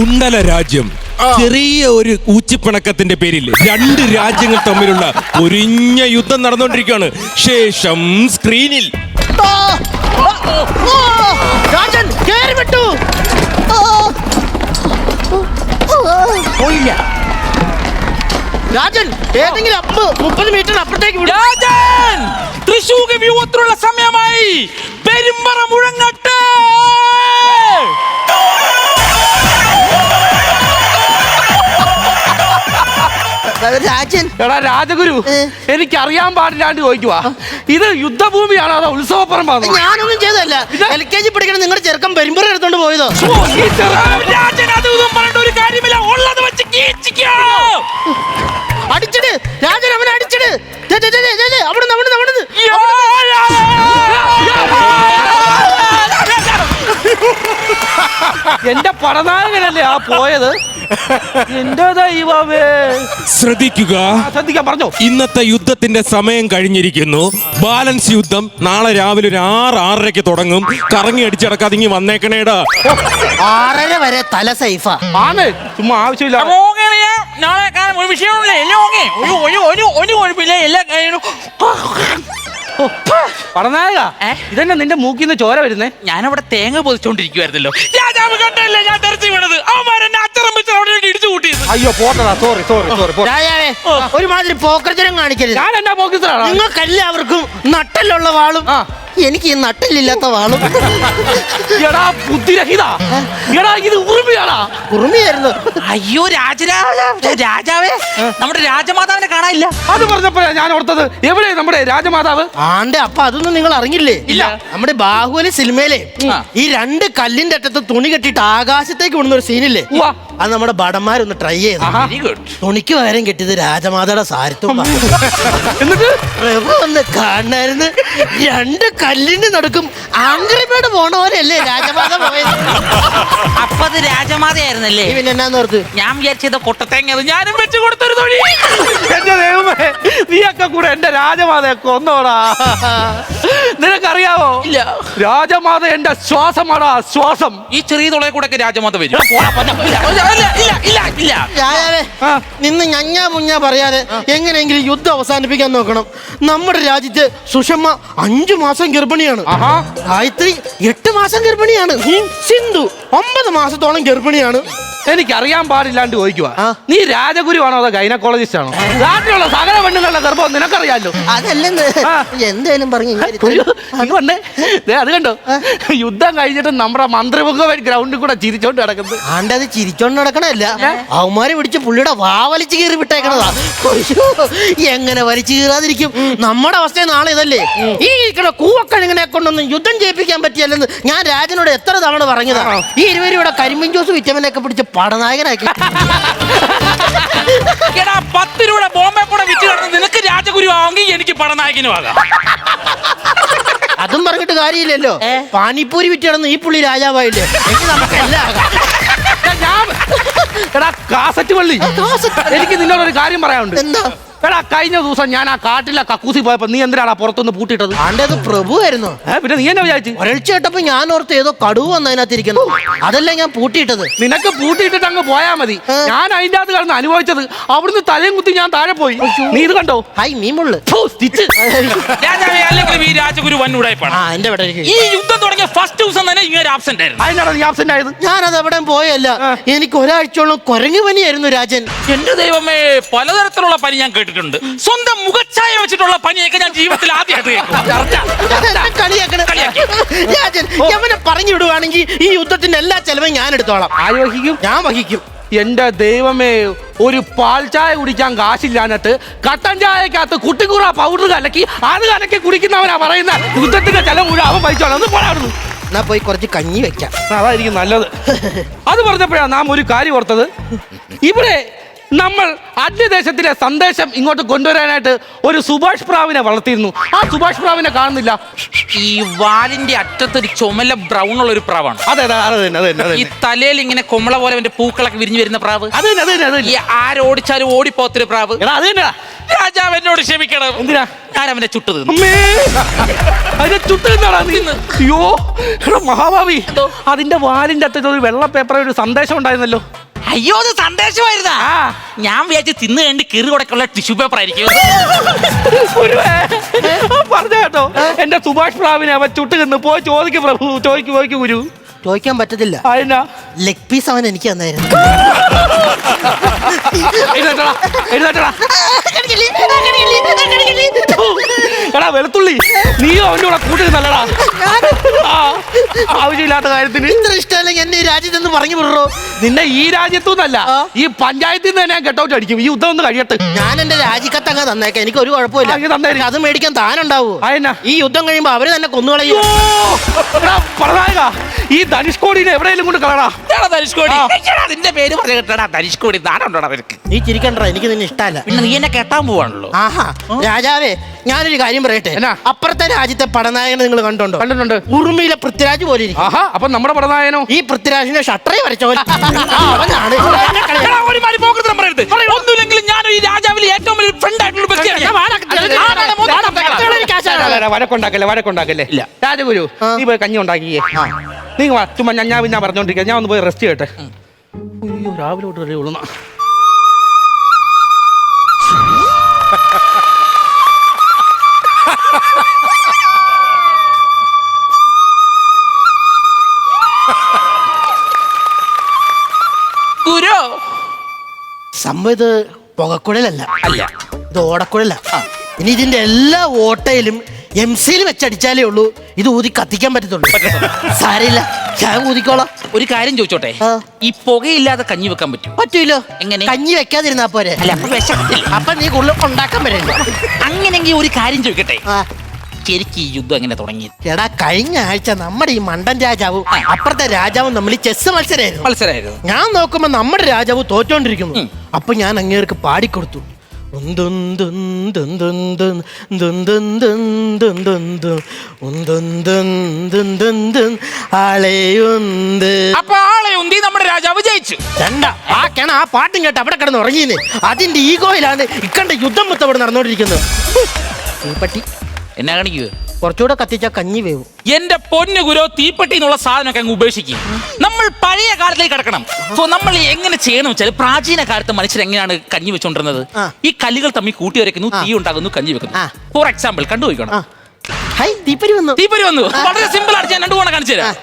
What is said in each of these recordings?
കുണ്ടല രാജ്യം. ചെറിയ ഒരു ഊച്ചിപ്പിണക്കത്തിന്റെ പേരിൽ രണ്ട് രാജ്യങ്ങൾ തമ്മിലുള്ള ഒരിഞ്ഞ യുദ്ധം നടന്നുകൊണ്ടിരിക്കുകയാണ്. ശേഷം സ്ക്രീനിൽ പോയില്ല. രാജൻ ഏതെങ്കിലും അപ്പ് മുപ്പത് മീറ്റർ അപ്പുറത്തേക്ക് വിടാൻ രാജൻ തൃശൂർ വ്യൂഹത്തിലുള്ള സമയമായി. പെരുമ്പറ മുഴങ്ങട്ടെ. രാജൻ. എടാ രാജഗുരു എനിക്ക് അറിയാൻ പാടില്ലാണ്ട് ചോദിക്കുവാ. ഇത് യുദ്ധഭൂമിയാണോ അതോ ഉത്സവപ്പറമ്പാണോ? ഞാനൊന്നും ചെയ്തല്ല എൽ കെ ജി പഠിക്കണം നിങ്ങളുടെ ചെറുക്കം പെരുമ്പറ എടുത്തോണ്ട് പോയതോ? ഈ ചെറുക്കൻ രാജൻ അത് പറഞ്ഞിട്ട് ഒരു കാര്യമില്ല. പടനായകനല്ലേ ആ പോയത്? എന്റെ ദൈവമേ ശ്രദ്ധിക്കുക. ശ്രദ്ധിക്കാൻ പറഞ്ഞോ. ഇന്നത്തെ യുദ്ധത്തിന്റെ സമയം കഴിഞ്ഞിരിക്കുന്നു. ബാലൻസ് യുദ്ധം നാളെ രാവിലെ ഒരു ആറ് ആറരയ്ക്ക് തുടങ്ങും. കറങ്ങി അടിച്ചടക്കാതെ ഇങ്ങി വന്നേക്കണേടാ. ആറര വരെ തല സൈഫാ. ആണ് ചുമ്മാ ആവശ്യമില്ല നാളെ കാണാൻ ഒരു വിഷയമില്ല എല്ലാം ഒരു ഒരു ഒരു കുഴപ്പമില്ല. എല്ലാ കാര്യങ്ങളും. പടനായക? ഇതന്നെ നിന്റെ മൂക്കിൽ നിന്ന് ചോര വരുന്നേ? ഞാനവിടെ തേങ്ങ പൊതിച്ചോണ്ടിരിക്കുവായിരുന്നല്ലോ. രാജാവ് കണ്ടല്ലേ ഞാൻ തെരച്ചു വീണത്. അവന്മാരെന്നെ അച്ചറം വെച്ച് അവിടെ ഇട്ട് ഇടിച്ചു കൂട്ടിയത്. അയ്യോ പോട്ടടാ സോറി സോറി സോറി രാജാവേ ഒരുമാതിരി പോക്കർജനം കാണിക്കരുത്. ഞാൻ എന്നാ പോക്കിത്തരാണ് നിങ്ങൾക്കെല്ലാവർക്കും നട്ടലുള്ള വാളും. എനിക്ക് ഈ നട്ടല്ലില്ലാത്ത വാളും. എടാ ബുദ്ധിരഹിത. എടാ ഇത് ഉറുമിയാടാ. ഉറുമിയായിരുന്നു. അയ്യോ രാജരാജ രാജാവേ. നമ്മുടെ രാജമാതാവിനെ കാണാനില്ല. അത് പറഞ്ഞപ്പോഴാ ഞാൻ ഓർത്തത് എവിടെ നമ്മുടെ രാജമാതാവ്? ആണ്ടെ അപ്പൊ അതൊന്നും നിങ്ങൾ അറിഞ്ഞില്ലേ? ഇല്ല. നമ്മുടെ ബാഹുബലി സിനിമയിലെ ഈ രണ്ട് കല്ലിന്റെ അറ്റത്ത് തുണി കെട്ടിട്ട് ആകാശത്തേക്ക് വിടുന്ന ഒരു സീനില്ലേ. അത് നമ്മുടെ ഭടന്മാരൊന്ന് ട്രൈ ചെയ്ത്. വെരി ഗുഡ് തുണിക്ക് പകരം കെട്ടിയത് രാജമാതയുടെ സാരത്വം എന്നിട്ട്? പ്രഭു ഒന്ന് കാണായിരുന്നു രണ്ട് കല്ലിന് നടക്കും ആംഗ്രിമേട് പോണ പോലെയല്ലേ രാജമാത പോയത്? അപ്പൊ അത് രാജമാതയായിരുന്നല്ലേ? നീ പിന്നെ എന്നാന്ന് ഓർത്ത്? ഞാൻ വിചാരിച്ചത് കൊട്ടത്തേങ്ങ അത് ഞാനും വെച്ച് കൊടുത്തൊരു തൊഴി എന്റെ ദൈവമേ നീയൊക്കെ കൂടെ എന്റെ രാജമാതയെ കൊന്നോടാ. നിനക്കറിയാവോ? ഇല്ല. രാജമാത എന്റെ ശ്വാസമാടാ ശ്വാസം. ഈ ചെറിയ തുളയെ കൂടെ രാജമാത വരും. രാജാവേ. നിന്ന് ഞഞ്ഞാ മുഞ്ഞാ പറയാതെ എങ്ങനെയെങ്കിലും യുദ്ധം അവസാനിപ്പിക്കാൻ നോക്കണം. നമ്മുടെ രാജ്യത്ത് സുഷമ്മ അഞ്ചു മാസം ഗർഭിണിയാണ്. ആഹാ. ഗായത്രി എട്ട് മാസം ഗർഭിണിയാണ്. സിന്ധു ഒമ്പത് മാസത്തോളം ഗർഭിണിയാണ്. എനിക്കറിയാൻ പാടില്ലാണ്ട് ചോദിക്കുക നീ രാജഗുരു ആണോ അതോ ഗൈനക്കോളജിസ്റ്റ് ആണോ നാട്ടിലുള്ള സകല പെണ്ണുങ്ങളുടെ ഗർഭം നിനക്കറിയാലോ? അതല്ലെന്ന്. എന്തേലും പറഞ്ഞു വന്നേ. അത് കണ്ടോ? യുദ്ധം കഴിഞ്ഞിട്ട് നമ്മുടെ മന്ത്രിമുഖ ഗ്രൗണ്ടിൽ കൂടെ ചിരിച്ചോണ്ട് കിടക്കുന്നത് ആണ്ടത് ചിരിച്ചോണ്ട് നടക്കണല്ല അവന്മാരെ പിടിച്ച് പുള്ളിയുടെ വാവലിച്ച് കീറി വിട്ടേക്കണതാ. എങ്ങനെ വലിച്ചു കീറാതിരിക്കും? നമ്മുടെ അവസ്ഥ നാളെ ഇതല്ലേ? ഈ ഇരിക്കണ കൂവക്കഴുങ്ങനെ കൊണ്ടൊന്നും യുദ്ധം ചെയ്യിപ്പിക്കാൻ പറ്റിയല്ലെന്ന് ഞാൻ രാജനോട് എത്ര തവണ പറഞ്ഞതാണോ ഈ ഇരുവരും ഇവിടെ കരിമ്പിൻ ജോസ് വിറ്റമിനൊക്കെ പിടിച്ച് പടനായകനാക്കി. എടാ പത്ത് രൂപ ബോംബെ കൂടെ വിറ്റ് കിടന്ന് നിനക്ക് രാജഗുരു ആവുമെങ്കിൽ എനിക്ക് പടനായകനും ആകാം അതും പറഞ്ഞിട്ട് കാര്യമില്ലല്ലോ. പാനിപ്പൂരി വിറ്റ് കിടന്ന് ഈ പുള്ളി രാജാവായില്ലേ? എനിക്ക് നമുക്ക് എല്ലാം ആകാം. ഞാൻ എടാ കാസറ്റ് പള്ളി. എനിക്ക് നിന്നോട് ഒരു കാര്യം പറയാനുണ്ട്. എന്താ? എടാ കഴിഞ്ഞ ദിവസം ഞാൻ ആ കാട്ടിലെ കക്കൂസി പോയപ്പോ നീ എന്തിനാണ് പുറത്തുനിന്ന് പൂട്ടിട്ടത് ആണ്ടേത് പ്രഭുവായിരുന്നു. ഏ, പിന്നെ നീ എന്നെ വിചാരിച്ചു? ഒരൾച്ച കേട്ടപ്പോ ഞാൻ ഓർത്ത് ഏതോ കടുവ് വന്നതിനകത്ത് ഇരിക്കുന്നു അതല്ല ഞാൻ പൂട്ടിയിട്ടത്? നിനക്ക് പൂട്ടിയിട്ടിട്ട് അങ്ങ് പോയാ മതി. ഏ. ഞാൻ അതിന്റെ അകത്ത് കിടന്ന് അനുഭവിച്ചത് അവിടുന്ന് തലയും കുത്തി ഞാൻ താഴെ പോയി. നീ ഇത് കണ്ടോ? ഹൈ മീമുള്ളു മുള്ള് സ്റ്റിച്ച്. രാജാവേ അല്ലെങ്കിലും ഈ രാജഗുരു വൻ ഉടായ്പാണ് ആ എന്റെ ഇവിടെ ഈ യുദ്ധം തുടങ്ങിയ ഫസ്റ്റ് ദിവസം തന്നെ ഇങ്ങനെ ആബ്സെന്റ് ആയിരുന്നു. അതിനാണ് നീ ആബ്സെന്റ് ആയത്? ഞാനത് എവിടെ പോയല്ല. എനിക്ക് ഒരാഴ്ചയോളം കുരങ്ങു പനിയായിരുന്നു രാജൻ. എന്റെ ദൈവമേ പലതരത്തിലുള്ള പനി ഞാൻ കേട്ടിട്ടുണ്ട്. സ്വന്തം മുഖച്ഛായ വെച്ചിട്ടുള്ള പനിയൊക്കെ ഞാൻ ജീവിതത്തിൽ ആദ്യമായിട്ട് പറഞ്ഞു വിടുവാണെങ്കിൽ ഈ യുദ്ധത്തിന്റെ എല്ലാ ചെലവും ഞാൻ എടുത്തോളാം. ആര് വഹിക്കും ഞാൻ വഹിക്കും. എന്റെ ദൈവമേ ഒരു പാൽ ചായ കുടിക്കാൻ കാശില്ലാഞ്ഞിട്ട് കട്ടൻ ചായക്കകത്ത് കുട്ടിക്കുറ പൗഡർ കലക്കി അത് കലക്കി കുടിക്കുന്നവനാ പറയുന്ന യുദ്ധത്തിന്റെ ചെലവ് മുഴുവൻ അവൻ പോരാടുന്നു എന്നാ പോയി കുറച്ച് കഞ്ഞി വെക്കാം. അതായിരിക്കും നല്ലത്. അത് പറഞ്ഞപ്പോഴാണ് നാം ഒരു കാര്യം ഓർത്തത്. ഇവിടെ നമ്മൾ അന്യദേശത്തിലെ സന്ദേശം ഇങ്ങോട്ട് കൊണ്ടുവരാനായിട്ട് ഒരു സുഭാഷ് പ്രാവിനെ വളർത്തിയിരുന്നു. ആ സുഭാഷ് പ്രാവിനെ കാണുന്നില്ല. ഈ വാലിന്റെ അറ്റത്ത് ഒരു ചുമല ബ്രൗൺ ഉള്ള ഒരു പ്രാവാണ്. അതെ അതെ അത് തന്നെ അത് തന്നെ അത് ഈ തന്നെ. തലയിൽ ഇങ്ങനെ കുമള പോലെ അവന്റെ പൂക്കളൊക്കെ വിരിഞ്ഞു വരുന്ന പ്രാവ്. അത് തന്നെ അത് തന്നെ അത് ഈ ആരോടിച്ചാലും ഓടിപ്പോത്തൊരു പ്രാവ്. എടാ അത് രാജാവ് എന്നോട് ക്ഷമിക്കണം. എന്തിനാ? ഞാൻ അവനെ ചുട്ടു തിന്നു. അമ്മേ. അതിനെ നീ. അയ്യോ എടാ മഹാഭാവി. അതിന്റെ വാലിന്റെ അറ്റത്ത് ഒരു വെള്ള പേപ്പറിൽ ഒരു സന്ദേശം ഉണ്ടായിരുന്നല്ലോ. അയ്യോ അത് സന്ദേശമായിരുന്നാ ഞാൻ വിചാരിച്ചു തിന്നു കണ്ട് കീറി കൊടുക്കുള്ള ടിഷ്യൂ പേപ്പർ ആയിരിക്കും. പറഞ്ഞ കേട്ടോ. എന്റെ സുഭാഷ് പ്രാവിനെ അവൻ ചുട്ട് നിന്ന് പോയി ചോദിക്കും പ്രഭു ചോദിക്കും ചോദിക്കും ഗുരു. ചോദിക്കാൻ പറ്റത്തില്ല. അതിനാ? ലെഗ് പീസ് അവൻ എനിക്ക് തന്നായിരുന്നു. എഴുന്നേറ്റടാ എഴുന്നേറ്റടാ. എടാ വെളുത്തുള്ളി നീയോ അവന്റെ കൂടെ കൂട്ടി നല്ലടാ ആവശ്യമില്ലാത്ത കാര്യത്തിന്. ഇത്ര ഇഷ്ടമല്ലെങ്കിൽ എന്നെ ഈ രാജ്യത്ത് നിന്ന് പറഞ്ഞു വിടറോ? നിന്നെ ഈ രാജ്യത്തുനിന്നല്ല നിന്നല്ല ഈ പഞ്ചായത്തിൽ നിന്ന് തന്നെ ഞാൻ ഗെട്ടൗട്ട് അടിക്കും. ഈ യുദ്ധം ഒന്ന് കഴിയട്ടെ. ഞാൻ എന്റെ രാജിക്കത്ത് അങ്ങ് തന്നേക്കാം. എനിക്ക് ഒരു കുഴപ്പമില്ല. അത് മേടിക്കാൻ താനുണ്ടാവൂ? ഈ യുദ്ധം കഴിയുമ്പോ അവർ തന്നെ കൊന്നുകളയോ. അയ്യോ! ഈ ധനുഷ്കോടിനെ എവിടെയെങ്കിലും കൊണ്ട് കളടാ ധനുഷ്കോടി? എടാ, നിന്റെ പേര് പറഞ്ഞു കേട്ടടാ ധനുഷ്കോടി. നാടുണ്ടോടാ നിനക്ക്? നീ ചിരിക്കണ്ട എനിക്ക് നിന്നെ ഇഷ്ടമല്ല പിന്നെ നീ എന്നെ കെട്ടാൻ പോവാണല്ലോ. ആഹാ രാജാവേ ഞാനൊരു കാര്യം പറയട്ടെ? അപ്പുറത്തെ രാജ്യത്തെ പടനായകനെ നിങ്ങൾ കണ്ടോണ്ടോ കണ്ടിട്ടുണ്ട്. ഉറുമിയിലെ പൃഥ്വിരാജ് പോലെ ഇരിക്കും. ആഹാ അപ്പൊ നമ്മുടെ പടനായനോ ഈ പൃഥ്വിരാജിനെ ഷട്ടറേ വരച്ച പോലെ. ഒന്നുമില്ലെങ്കിലും ഞാൻ ഈ ഏറ്റവും വലിയ ഫ്രണ്ട് ആയിട്ടുള്ള വ്യക്തിയാണ്. വഴക്കുണ്ടാക്കല്ലേ വഴക്കുണ്ടാക്കല്ലേ. രാജഗുരു നീ പോയി കഞ്ഞി ഉണ്ടാക്കിയേ നീ വാ ചുമ്മാ ഞാൻ ഞാൻ ഞാൻ പറഞ്ഞോണ്ടിരിക്കാം. ഞാൻ ഒന്ന് പോയി റെസ്റ്റ് ചെയ്യട്ടെ. അയ്യോ രാവിലെ തൊട്ട് വരെ ഉള്ളുന്ന ഗുരു! സംഭവം ഇത് പുകക്കുഴലല്ല. അല്ല. ഇത് ഓടക്കുഴല. ഇനി ഇതിന്റെ എല്ലാ ഓട്ടയിലും എം സിയിൽ വെച്ചടിച്ചാലേ ഉള്ളൂ. ഇത് ഊതി കത്തിക്കാൻ പറ്റത്തുള്ളൂ. സാരില്ല ഞാൻ ഊതിക്കോളാം. ഒരു കാര്യം ചോദിച്ചോട്ടെ? ആ. ഈ പുകയില്ലാതെ കഞ്ഞി വെക്കാൻ പറ്റും പറ്റൂലോ. എങ്ങനെ? കഞ്ഞി വെക്കാതിരുന്നാ പോരെ. അല്ല അപ്പൊ വിശക്കത്തില്ല. അപ്പൊ നീ കൂടുതൽ ഉണ്ടാക്കാൻ പറ്റില്ല അങ്ങനെങ്കിൽ ഒരു കാര്യം ചോദിക്കട്ടെ? ആ. ശരിക്കും ഈ യുദ്ധം എങ്ങനെ തുടങ്ങി? എടാ കഴിഞ്ഞ ആഴ്ച നമ്മുടെ ഈ മണ്ടൻ രാജാവും. അപ്പുറത്തെ രാജാവും തമ്മിൽ ചെസ് മത്സരമായിരുന്നു മത്സരമായിരുന്നു ഞാൻ നോക്കുമ്പോ നമ്മുടെ രാജാവ് തോറ്റോണ്ടിരിക്കുന്നു. ഉം. അപ്പൊ ഞാൻ അങ്ങേർക്ക് പാടിക്കൊടുത്തു. നമ്മുടെ രാജാവ് ജയിച്ചു ആ കിണ ആ പാട്ടും കേട്ട് അവിടെ കിടന്ന് അതിന്റെ ഈഗോയിലാണ് ഇക്കണ്ട യുദ്ധം മുത്തവിടെ നടന്നുകൊണ്ടിരിക്കുന്നത് പട്ടി എന്നാ കാണിക്കുക കുറച്ചുകൂടെ കത്തിച്ച കഞ്ഞി വേവും. എന്റെ പൊന്നു ഗുരു തീപ്പെട്ടി എന്നുള്ള സാധനമൊക്കെ അങ്ങ് ഉപേക്ഷിക്കും. നമ്മൾ പഴയ കാലത്തേക്ക് കിടക്കണം. സോ നമ്മൾ എങ്ങനെ ചെയ്യണം വെച്ചാൽ പ്രാചീന കാലത്ത് മനുഷ്യർ എങ്ങനെയാണ് കഞ്ഞി വെച്ചോണ്ടിരുന്നത്. ഈ കല്ലുകൾ തമ്മിൽ കൂട്ടി വരയ്ക്കുന്നു തീ ഉണ്ടാകുന്നു കഞ്ഞി വെക്കുന്നു. ഫോർ എക്സാമ്പിൾ കണ്ടുപോയിക്കണം. തീപ്പരി വന്നു. തീപ്പരി വന്നു. വളരെ സിമ്പിൾ ആണ് ഞാൻ രണ്ടു കോണം കാണിച്ചു തരാം.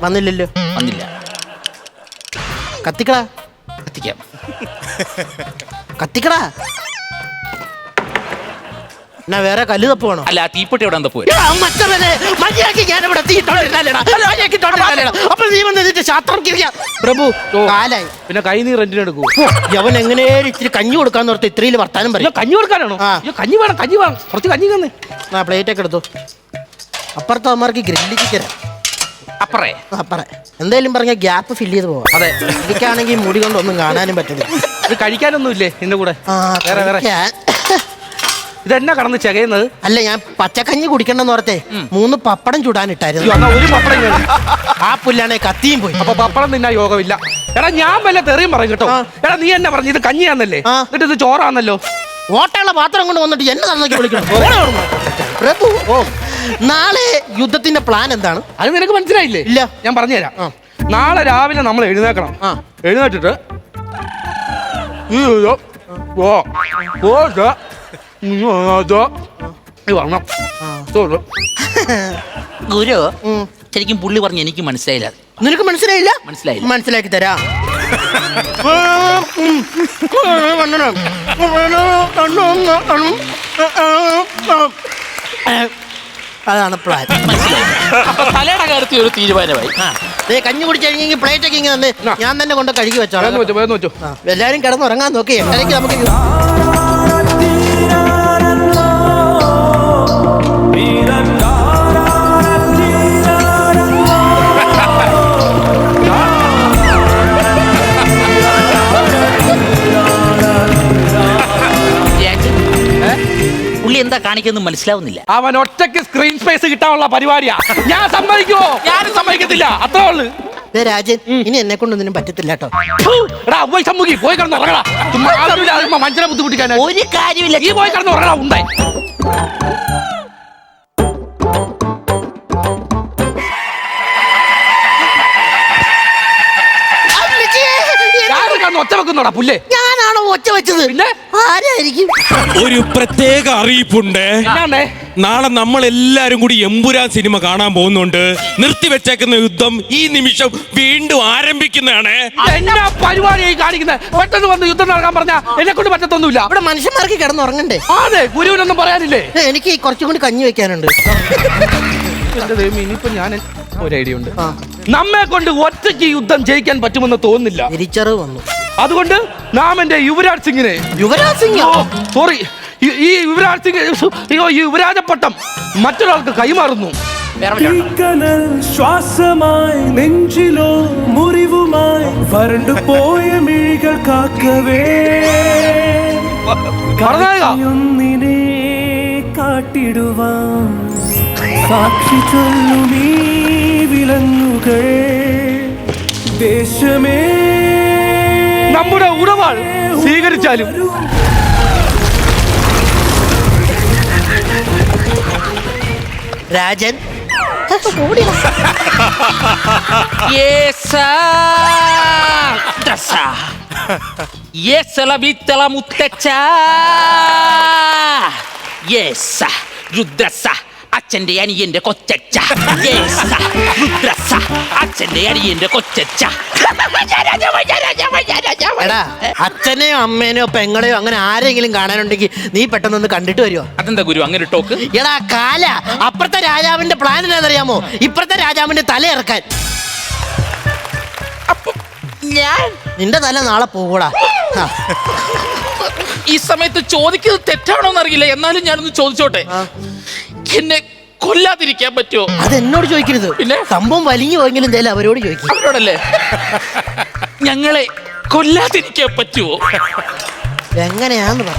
വന്നില്ലല്ലോ. വന്നില്ല. കത്തിക്കടാ. കത്തിക്കാം. കത്തിക്കടാ. എന്നാ വേറെ കല്ല് തപ്പ് വേണോ? അല്ല ആ തീപ്പെട്ടി ഞാൻ ശാസ്ത്രം കിറിയാ. പ്രഭു കാലായി. പിന്നെ കൈ നീ റെന്റിന് എടുക്കൂ. യവൻ എങ്ങനെയും ഇച്ചിരി കഞ്ഞി കൊടുക്കാന്ന് ഓർത്ത് ഇത്രയിൽ വർത്താനം പറയും. കഞ്ഞി കൊടുക്കാനാണോ? ആ. അയ്യോ കഞ്ഞി വേണം കഞ്ഞി വേണം. കുറച്ച് കഞ്ഞി തന്നെ. ആ പ്ലേറ്റ് ഒക്കെ എടുത്തു. അപ്പുറത്തെ അമ്മമാർക്ക് ഗ്രില്ല് തരാം അപ്പറേ. അപ്പറ എന്തായാലും പറഞ്ഞ ഗ്യാപ്പ് ഫില്ല് ചെയ്ത് പോവാം. അതെ. എനിക്കാണെങ്കിൽ മുടി കൊണ്ടൊന്നും കാണാനും പറ്റില്ല ഇത് കഴിക്കാനൊന്നും ഇല്ലേ നിന്റെ കൂടെ? ആ, വേറെ വേറെ. കഴിക്കാൻ. ഇതെന്നാ കടന്ന് ചെകയുന്നത്? അല്ല ഞാൻ പച്ചക്കഞ്ഞി കുടിക്കണ്ടെന്ന് ഓർത്തെ. മൂന്ന് പപ്പടം ചുടാനിട്ടായിരുന്നു. എന്നാ ഒരു പപ്പടം. ആ പുല്ലാണെ കത്തിയും പോയി. അപ്പൊ പപ്പടം തിന്നാ യോഗമില്ല. എടാ ഞാൻ വല്ല തെറിയും പറയും കേട്ടോ. എടാ നീ എന്നെ പറഞ്ഞു ഇത് കഞ്ഞിയാന്നല്ലേ? ആ. എന്നിട്ട് ഇത് ചോറാന്നല്ലോ? ഓട്ടയുള്ള പാത്രം കൊണ്ട് വന്നിട്ട് എന്നെ തന്നെ വിളിക്കണം. പ്രഭു ഓ. നാളെ യുദ്ധത്തിന്റെ പ്ലാൻ എന്താണ്? അത് നിനക്ക് മനസ്സിലായില്ലേ? ഇല്ല. ഞാൻ പറഞ്ഞുതരാം. നാളെ രാവിലെ നമ്മൾ എഴുന്നേക്കണം ആ. എഴുന്നേറ്റിട്ട് ഈ ഒരു ഓ. ഓ ദ ഗുരു. ശരിക്കും പുള്ളി പറഞ്ഞു എനിക്ക് മനസ്സിലായില്ല. നിനക്ക് മനസ്സിലായില്ല? മനസ്സിലായില്ല. മനസ്സിലാക്കി തരാം. അതാണ് പ്ലാൻ തലയുടെ കാര്യത്തിൽ ഒരു തീരുമാനമായി. കഞ്ഞി കുടിച്ച് കഴിഞ്ഞെങ്കിൽ പ്ലേറ്റ് ഒക്കെ ഇങ്ങനെ ഞാൻ തന്നെ കൊണ്ട് കഴുകി വെച്ചോളാം എല്ലാരും കിടന്നുറങ്ങാൻ നോക്കി എട്ടരയ്ക്ക് നമുക്ക് എന്താ കാണിക്കുന്നത് മനസ്സിലാവുന്നില്ല. അവൻ ഒറ്റയ്ക്ക് സ്ക്രീൻ സ്പേസ് കിട്ടാനുള്ള പരിപാടിയാ. ഞാൻ സമ്മതിക്കുമോ ഞാനും സമ്മതിക്കത്തില്ല. അത്രേ ഉള്ളു. ദേ രാജൻ ഇനി എന്നെ കൊണ്ടൊന്നിനും പറ്റത്തില്ല കേട്ടോ. എടാ പോയി സമ്മുഖി പോയി കിടന്ന് ഉറങ്ങടാ. ചുമ്മാ ആവശ്യമില്ലാതെ ചുമ്മാ മനുഷ്യനെ ബുദ്ധിമുട്ടിക്കാൻ ഒരു കാര്യമില്ല. ഈ പോയി കിടന്ന് ഉറങ്ങടാ ഉണ്ടായി അമ്മച്ചിയേ, ഞാൻ കിടന്ന് ഒച്ച വെക്കുന്നോടാ പുല്ലേ? ഞാനാണോ ഒച്ച വെച്ചത്? പിന്നെ? ആരായിരിക്കും? ഒരു പ്രത്യേക അറിയിപ്പുണ്ട്. നാളെ നമ്മൾ എല്ലാരും കൂടി എമ്പുരാൻ സിനിമ കാണാൻ പോകുന്നുണ്ട്. നിർത്തിവെച്ചേക്കുന്ന യുദ്ധം ഈ നിമിഷം വീണ്ടും ആരംഭിക്കുന്നതാണ്. എന്നാ പരിപാടിയായി കാണിക്കുന്നത് പെട്ടെന്ന് വന്ന് യുദ്ധം നടക്കാൻ പറഞ്ഞാ എന്നെ കൊണ്ട് പറ്റത്തൊന്നുമില്ല. ഇവിടെ മനുഷ്യന്മാർക്ക് കിടന്നുറങ്ങണ്ടേ? അതെ ഗുരുവിനൊന്നും പറയാനില്ലേ? എനിക്ക് കുറച്ചും കൂടി കഞ്ഞി വെക്കാനുണ്ട്. എന്റെ ഇനിയിപ്പോ ഞാൻ ഒരു ഐഡിയ ഉണ്ട് നമ്മെ കൊണ്ട് ഒറ്റയ്ക്ക് യുദ്ധം ജയിക്കാൻ പറ്റുമെന്ന് തോന്നുന്നില്ല. തിരിച്ചറിവ് വന്നു. അതുകൊണ്ട് നാം എന്റെ യുവരാജ് സിംഗിനെ യുവരാജ് സിംഗ്? സോറി ഈ യുവരാജ് സിംഗ് അയ്യോ, ഈ യുവരാജ പട്ടം മറ്റൊരാൾക്ക് കൈമാറുന്നു. തീക്കനൽ ശ്വാസമായി നെഞ്ചിലോ മുറിവുമായി വരണ്ടു പോയ മിഴികൾ കാക്കവേ. ഒന്നിനെ കാട്ടിടുവാൻ സാക്ഷി ചൊല്ലുമീ വിലങ്ങുകൾ. ദേശമേ നമ്മുടെ ഉടവാൾ സ്വീകരിച്ചാലും. രാജൻ. ഓടിടാ. അച്ഛന്റെ അനിയന്റെ കൊച്ചച്ച അച്ഛന്റെ അനിയന്റെ കൊച്ചച്ച എടാ അച്ഛനെയോ അമ്മേനെയോ പെങ്ങളെയോ അങ്ങനെ ആരെങ്കിലും കാണാനുണ്ടെങ്കിൽ നീ പെട്ടെന്നൊന്ന് കണ്ടിട്ട് വരുമോ അതെന്താ ഗുരു അങ്ങനെ ടോക്ക്? എടാ കാല അപ്പുറത്തെ രാജാവിന്റെ പ്ലാൻ എന്താണെന്നറിയാമോ? ഇപ്പുറത്തെ രാജാവിന്റെ തല ഇറക്കാൻ. ഞാൻ നിന്റെ തല നാളെ പോകൂടാ ഈ സമയത്ത് ചോദിക്കുന്നത് തെറ്റാണോന്ന് അറിയില്ല എന്നാലും ഞാനൊന്ന് ചോദിച്ചോട്ടെ. എന്നെ കൊല്ലാതിരിക്കാൻ പറ്റുമോ അത് എന്നോട് ചോദിക്കരുത് പിന്നെ? സംഭവം വലിഞ്ഞു പോയെങ്കിലും എന്തായാലും അവരോട് ചോദിക്കും അവരോടല്ലേ ഞങ്ങളെ കൊല്ലാതിരിക്കാൻ പറ്റുമോ എങ്ങനെയാന്ന് പറ